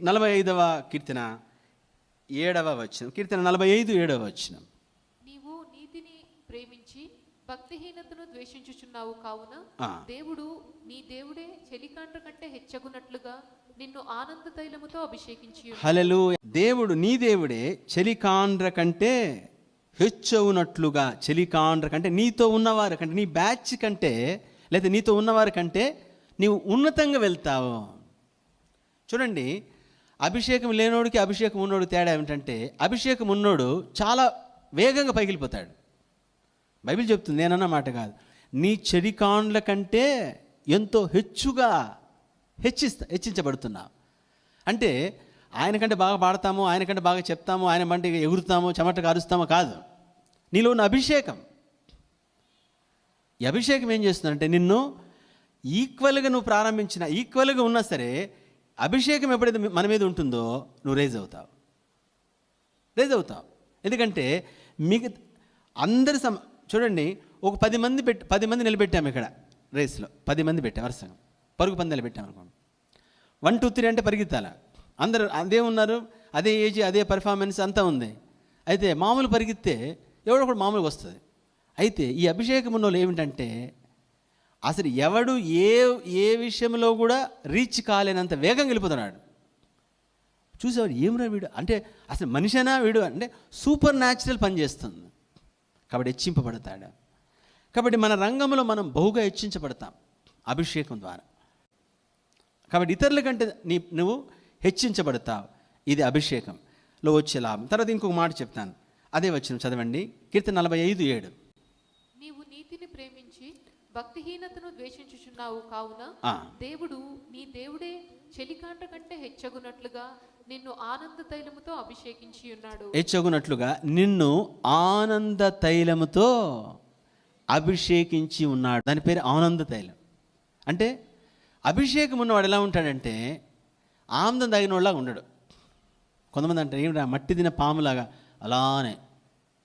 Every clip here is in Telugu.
నలభై ఐదవ కీర్తన ఏడవ వచనం కీర్తన నలభై ఐదు ఏడవ వచనం నీవు నీతిని ప్రేమించి భక్తిహీనతను ద్వేషించుచున్నావు కావున. దేవుడు నీ దేవుడే చెలికాండ్ర కంటే హెచ్చగునట్లుగా నిన్ను ఆనంద తైలముతో అభిషేకించి. హలలు దేవుడు నీ దేవుడే చలికాండ్ర కంటే హెచ్చవునట్లుగా చలికాండ్ర కంటే నీతో ఉన్నవారు కంటే నీ బ్యాచ్ కంటే లేదా నీతో ఉన్నవారి కంటే నీవు ఉన్నతంగా వెళ్తావు చూడండి అభిషేకం లేనోడికి అభిషేకం ఉన్నోడు తేడా ఏమిటంటే అభిషేకం ఉన్నోడు చాలా వేగంగా పైకిలిపోతాడు బైబిల్ చెప్తుంది నేనన్న మాట కాదు. నీ చెరికాండ్ల కంటే ఎంతో హెచ్చుగా హెచ్చిస్తా హెచ్చించబడుతున్నావు అంటే ఆయన కంటే బాగా పాడతాము ఆయన కంటే బాగా చెప్తాము ఆయన మంటే ఎగురుతాము చెమట కారుస్తామో కాదు. నీలో ఉన్న అభిషేకం. ఈ అభిషేకం ఏం చేస్తుందంటే నిన్ను ఈక్వల్గా నువ్వు ప్రారంభించిన ఈక్వల్గా ఉన్నా సరే అభిషేకం ఎప్పుడైతే మన మీద ఉంటుందో నువ్వు రేజ్ అవుతావు. రేజ్ అవుతావు. ఎందుకంటే మిగ అందరి సమ చూడండి ఒక పది మంది పెట్టి పది మంది నిలబెట్టాము ఇక్కడ రేస్లో పది మంది పెట్టాం వరుసగా. పరుగు పందాలు పెట్టాం అనుకోండి. వన్ టూ త్రీ అంటే పరిగెత్తాల. అందరూ అదే ఉన్నారు అదే ఏజ్ అదే పర్ఫార్మెన్స్ అంతా ఉంది. అయితే మామూలు పరిగెత్తే ఎవడో ఒకడు మామూలుగా వస్తుంది. అయితే ఈ అభిషేకం ఉన్న వాళ్ళు ఏమిటంటే అసలు ఎవడు ఏ ఏ విషయంలో కూడా రీచ్ కాలేనంత వేగంగా వెళ్ళిపోతున్నాడు. చూసేవాడు ఏమిరా వీడు? అంటే అసలు మనిషేనా వీడు? అంటే సూపర్ న్యాచురల్ పనిచేస్తుంది కాబట్టి హెచ్చింపబడతాడు. కాబట్టి మన రంగంలో మనం బహుగా హెచ్చించబడతాం అభిషేకం ద్వారా. కాబట్టి ఇతరుల కంటే నీ నువ్వు హెచ్చించబడతావు. ఇది అభిషేకంలో వచ్చే లాభం. తర్వాత ఇంకొక మాట చెప్తాను. అదే వచ్చిన చదవండి. కీర్తన నలభై ఐదు ఏడు. భక్తిహీనతను ద్వేషించుచున్నావు కావున. దేవుడు నీ దేవుడే చెలికాండ్ర కంటే హెచ్చగునట్లుగా నిన్ను ఆనంద తైలముతో అభిషేకించి ఉన్నాడు. హెచ్చగునట్లుగా నిన్ను ఆనంద తైలముతో అభిషేకించి ఉన్నాడు. దాని పేరు ఆనంద తైలం. అంటే అభిషేకం ఉన్నవాడు ఎలా ఉంటాడంటే ఆనందం తగిన వాళ్ళగా ఉండడు. కొంతమంది అంటారు ఏమిటా మట్టి తిన పాములాగా? అలానే.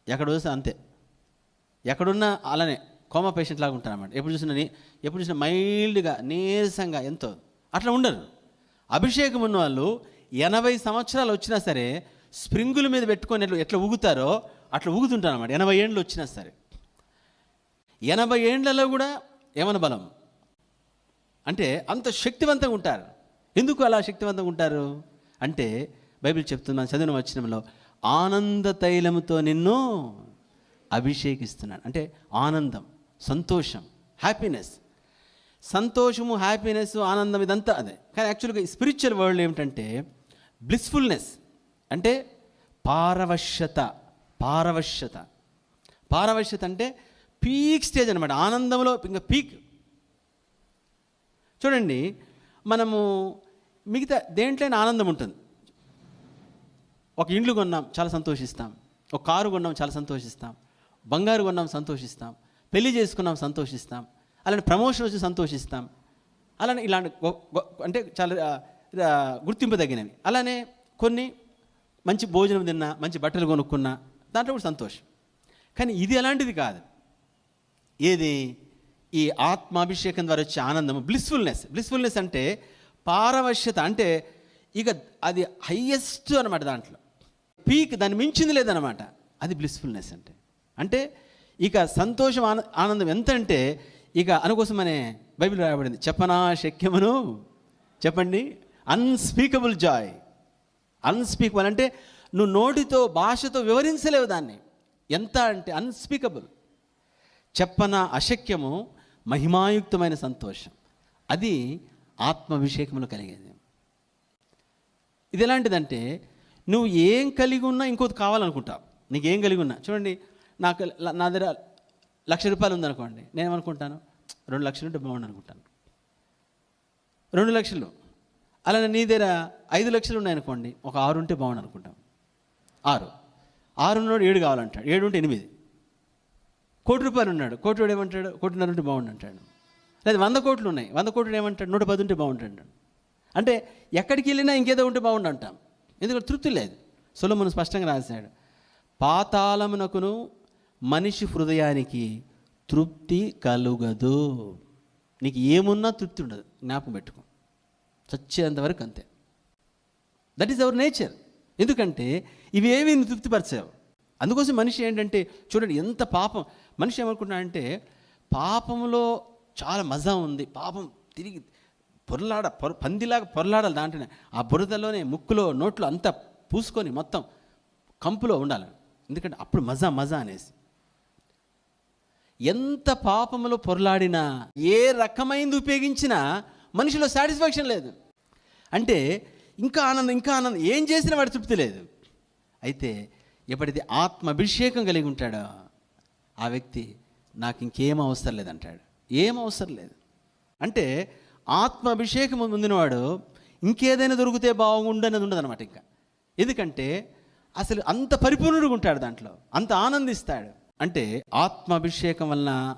ఎక్కడ చూస్తే అంతే. ఎక్కడున్నా అలానే. కోమా పేషెంట్ లాగా ఉంటారు ఎప్పుడు చూసినా ఎప్పుడు చూసినా మైల్డ్గా నీరసంగా ఎంతో. అట్లా ఉండరు. అభిషేకం ఉన్న వాళ్ళు ఎనభై సంవత్సరాలు వచ్చినా సరే స్ప్రింగుల మీద పెట్టుకొని ఎట్లా ఎట్లా ఊగుతారో అట్లా ఊగుతుంటారు అనమాట ఎనభై ఏండ్లు వచ్చినా సరే. ఎనభై ఏండ్లలో కూడా యవన బలం? అంటే అంత శక్తివంతంగా ఉంటారు. ఎందుకు అలా శక్తివంతంగా ఉంటారు? అంటే బైబిల్ చెప్తున్నాను చదివిన వచనంలో ఆనంద తైలముతో నిన్ను అభిషేకిస్తున్నాను. అంటే ఆనందం. సంతోషం హ్యాపీనెస్ సంతోషము హ్యాపీనెస్ ఆనందం ఇదంతా అదే. కానీ యాక్చువల్గా స్పిరిచువల్ వరల్డ్ ఏమిటంటే బ్లిస్ఫుల్నెస్ అంటే పారవశ్యత పారవశ్యత. పారవశ్యత అంటే పీక్ స్టేజ్ అనమాట ఆనందంలో ఇంకా పీక్ చూడండి మనము మిగతా దేంట్లోనే ఆనందం ఉంటుంది. ఒక ఇండ్లు కొన్నాం చాలా సంతోషిస్తాం. ఒక కారు కొన్నాం చాలా సంతోషిస్తాం. బంగారు కొన్నాం సంతోషిస్తాం. పెళ్ళి చేసుకున్నాం సంతోషిస్తాం. అలానే ప్రమోషన్ వచ్చి సంతోషిస్తాం. అలానే ఇలాంటి గొ- గొ- అంటే చాలా గుర్తింపదగినవి అలానే కొన్ని మంచి భోజనం తిన్నా మంచి బట్టలు కొనుక్కున్నా దాంట్లో కూడా సంతోషం. కానీ ఇది అలాంటిది కాదు. ఏది? ఈ ఆత్మాభిషేకం ద్వారా వచ్చే ఆనందం బ్లిస్ఫుల్నెస్ బ్లిస్ఫుల్నెస్ అంటే పారవశ్యత. అంటే ఇక అది హయ్యెస్ట్ అనమాట దాంట్లో. పీక్ దాన్ని మించింది లేదనమాట అది బ్లిస్ఫుల్నెస్ అంటే. అంటే ఇక సంతోషం ఆన ఆనందం ఎంత అంటే ఇక అనుకోసమనే బైబిల్ రాయబడింది. చెప్పనా శక్యమును? చెప్పండి. అన్స్పీకబుల్ జాయ్ అన్స్పీకబుల్ అంటే నువ్వు నోటితో భాషతో వివరించలేవు దాన్ని. ఎంత అంటే అన్స్పీకబుల్ చెప్పన అశక్యము? మహిమాయుక్తమైన సంతోషం. అది ఆత్మాభిషేకములు కలిగేది. ఇది ఎలాంటిదంటే నువ్వు ఏం కలిగి ఉన్నా ఇంకోటి కావాలనుకుంటావు. నీకు ఏం కలిగి ఉన్నా. చూడండి నాకు నా దగ్గర లక్ష రూపాయలు ఉందనుకోండి నేను ఏమనుకుంటాను రెండు లక్షలు ఉంటే బాగుండు అనుకుంటాను. రెండు లక్షలు. అలానే నీ దగ్గర ఐదు లక్షలు ఉన్నాయనుకోండి ఒక ఆరు ఉంటే బాగుండు అనుకుంటాం. ఆరు. ఆరు ఉన్నాడు ఏడు కావాలంటాడు. ఏడు ఉంటే ఎనిమిది. కోటి రూపాయలు ఉన్నాడు. కోటి వాడు ఏమంటాడు? కోటిన్నర ఉంటే బాగుండు అంటాడు. లేదు వంద కోట్లు ఉన్నాయి. వంద కోట్లు ఏమంటాడు? నూట పది ఉంటే బాగుంటాడు అంటే ఎక్కడికి వెళ్ళినా ఇంకేదో ఉంటే బాగుండు అంటాం. ఎందుకంటే తృప్తి లేదు. సొలమును స్పష్టంగా రాశాడు. పాతాళమునకును మనిషి హృదయానికి తృప్తి కలుగదు. నీకు ఏమున్నా తృప్తి ఉండదు. జ్ఞాపకం పెట్టుకో. చచ్చేంత వరకు అంతే. దట్ ఈస్ అవర్ నేచర్ ఎందుకంటే ఇవి ఏవి నువ్వు తృప్తిపరచావు? అందుకోసం మనిషి ఏంటంటే చూడండి ఎంత పాపం. మనిషి ఏమనుకుంటున్నాడంటే పాపంలో చాలా మజా ఉంది. పాపం తిరిగి పొరలాడ పొర పందిలాగా పొరలాడాలి దాంట్లోనే. ఆ బురదలోనే ముక్కులో నోట్లో అంతా పూసుకొని మొత్తం కంపులో ఉండాలి. ఎందుకంటే అప్పుడు మజా మజా అనేసి. ఎంత పాపములో పొరలాడినా ఏ రకమైనది ఉపయోగించినా మనిషిలో సాటిస్ఫాక్షన్ లేదు. అంటే ఇంకా ఆనందం ఇంకా ఆనందం. ఏం చేసినా వాడు తృప్తి లేదు. అయితే ఎప్పుడైతే ఆత్మాభిషేకం కలిగి ఉంటాడో ఆ వ్యక్తి నాకు ఇంకేం అవసరం లేదంటాడు. ఏం అవసరం లేదు. అంటే ఆత్మ అభిషేకం పొందినవాడు ఇంకేదైనా దొరికితే బాగుండు అనేది ఉండదు అనమాట ఇంకా. ఎందుకంటే అసలు అంత పరిపూర్ణుడుగా ఉంటాడు దాంట్లో. అంత ఆనందిస్తాడు. అంటే ఆత్మాభిషేకం వలన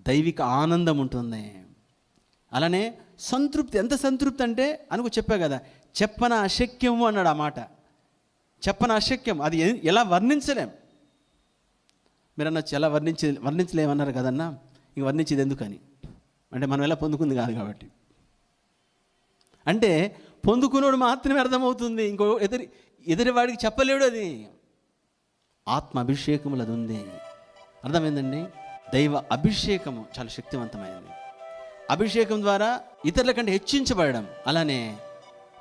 దైవిక ఆనందం ఉంటుంది. అలానే సంతృప్తి ఎంత సంతృప్తి అంటే అనుకో చెప్పా కదా చెప్పన అశక్యము అన్నాడు ఆ మాట. చెప్పన అశక్యం అది ఎలా వర్ణించలేం. మీరు అనొచ్చు ఎలా వర్ణించి వర్ణించలేమన్నారు కదన్నా ఇంక వర్ణించేది ఎందుకని? అంటే మనం ఎలా పొందుకుంది కాదు కాబట్టి. అంటే పొందుకున్నోడు మాత్రమే అర్థమవుతుంది ఇంకో ఎదురు ఎదురువాడికి చెప్పలేడు అది. ఆత్మ అభిషేకములు అది ఉంది అర్థమైందండి? దైవ అభిషేకము చాలా శక్తివంతమైనది. అభిషేకం ద్వారా ఇతరుల కంటే హెచ్చించబడడం అలానే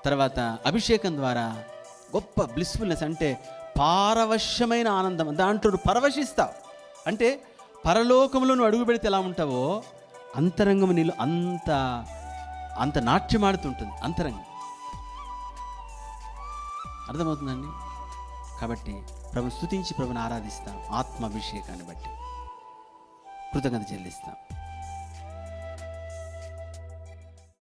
తర్వాత అభిషేకం ద్వారా గొప్ప బ్లిస్ఫుల్నెస్ అంటే పారవశ్యమైన ఆనందం. దాంట్లో పరవశిస్తావు. అంటే పరలోకంలో నువ్వు అడుగు పెడితే ఎలా ఉంటావో అంతరంగం నీళ్ళు అంత అంత నాట్యమాడుతుంటుంది అంతరంగం. అర్థమవుతుందండి? కాబట్టి ప్రభు స్థుతించి ప్రభుని ఆరాధిస్తాం. ఆత్మాభిషేకాన్ని బట్టి కృతజ్ఞత చెల్లిస్తాం.